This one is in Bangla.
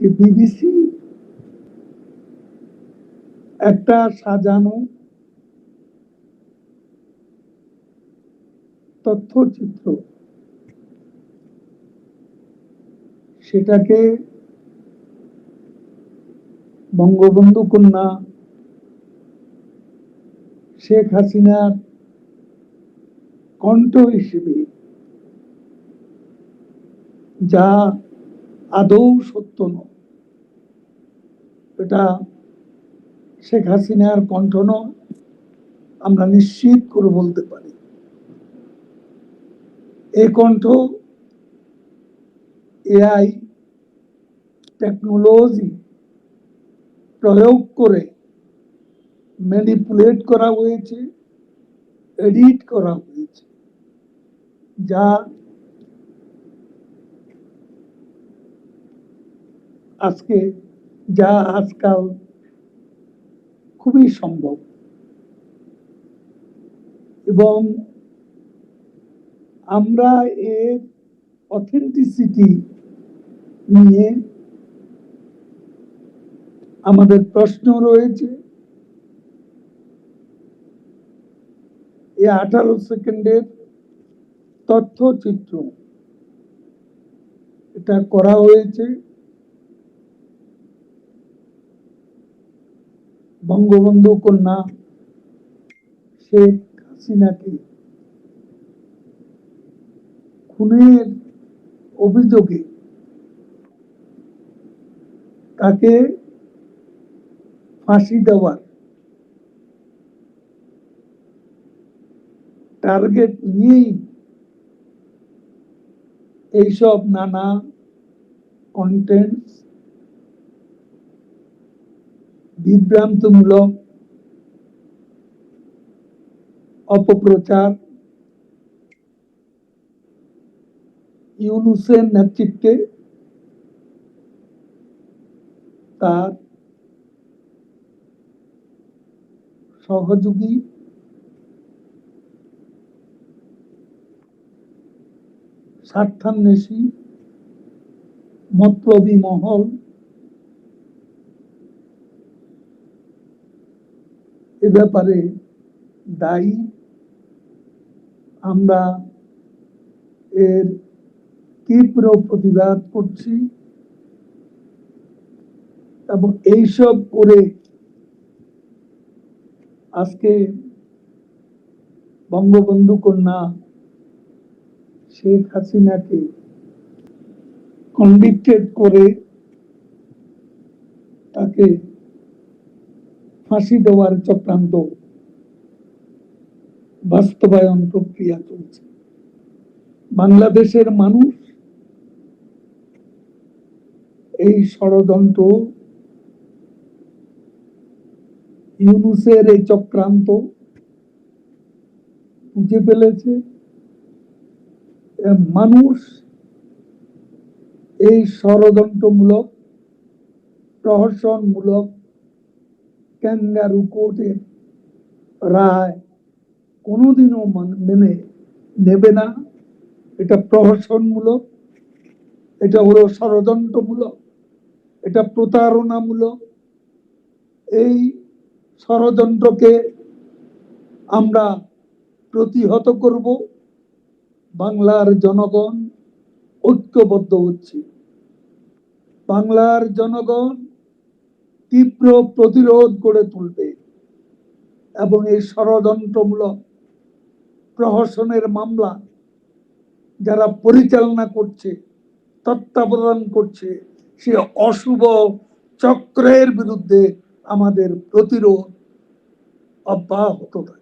বিবিসি একটা সাজানো তথ্যচিত্র। সেটাকে বঙ্গবন্ধু কন্যা শেখ হাসিনার কণ্ঠ হিসেবে যা আদৌ সত্য নয়। এটা শেখ হাসিনার কণ্ঠ নয়, আমরা নিশ্চিত করে বলতে পারি। এ কণ্ঠ এআই টেকনোলজি প্রয়োগ করে ম্যানিপুলেট করা হয়েছে, এডিট করা হয়েছে, যা আজকে, যা আজকাল খুবই সম্ভব। এবং আমরা এর অথেন্টিসিটি নিয়ে আমাদের প্রশ্ন রয়েছে। এ আঠারো সেকেন্ডের তথ্যচিত্র এটা করা হয়েছে। বঙ্গবন্ধু কন্যা শেখ হাসিনাকে খুনের অভিযোগে তাকে ফাঁসি দেওয়ার টার্গেট নিয়েই এইসব নানা কন্টেন্টস বিভ্রান্তমূলক অপপ্রচার ইউনুসের নেতৃত্বে তার সহযোগী স্বার্থান্বেষী মতলবী মহল এ ব্যাপারে দায়ী। আমরা এর তীব্র প্রতিবাদ করছি এবং এইসব করে আজকে বঙ্গবন্ধু কন্যা শেখ হাসিনাকে কনভিক্টেড করে তাকে ফাঁসি দেওয়ার চক্রান্ত বাস্তবায়ন প্রক্রিয়া চলছে। বাংলাদেশের মানুষ এই ষড়যন্ত্র, ইউনুসের এই চক্রান্ত বুঝে ফেলেছে। মানুষ এই ষড়যন্ত্রমূলক, প্রহসনমূলক ক্যাঙ্গারু কোর্টের রায় কোনোদিনও মেনে নেবে না। এটা প্রহসনমূলক, এটা হলো ষড়যন্ত্রমূলক, এটা প্রতারণামূলক। এই ষড়যন্ত্রকে আমরা প্রতিহত করব, বাংলার জনগণ ঐক্যবদ্ধ হচ্ছে। বাংলার জনগণ তীব্র প্রতিরোধ গড়ে তুলবে এবং এই ষড়যন্ত্রমূলক প্রহসনের মামলা যারা পরিচালনা করছে, তত্ত্বাবধান করছে, সে অশুভ চক্রের বিরুদ্ধে আমাদের প্রতিরোধ অব্যাহত থাকবে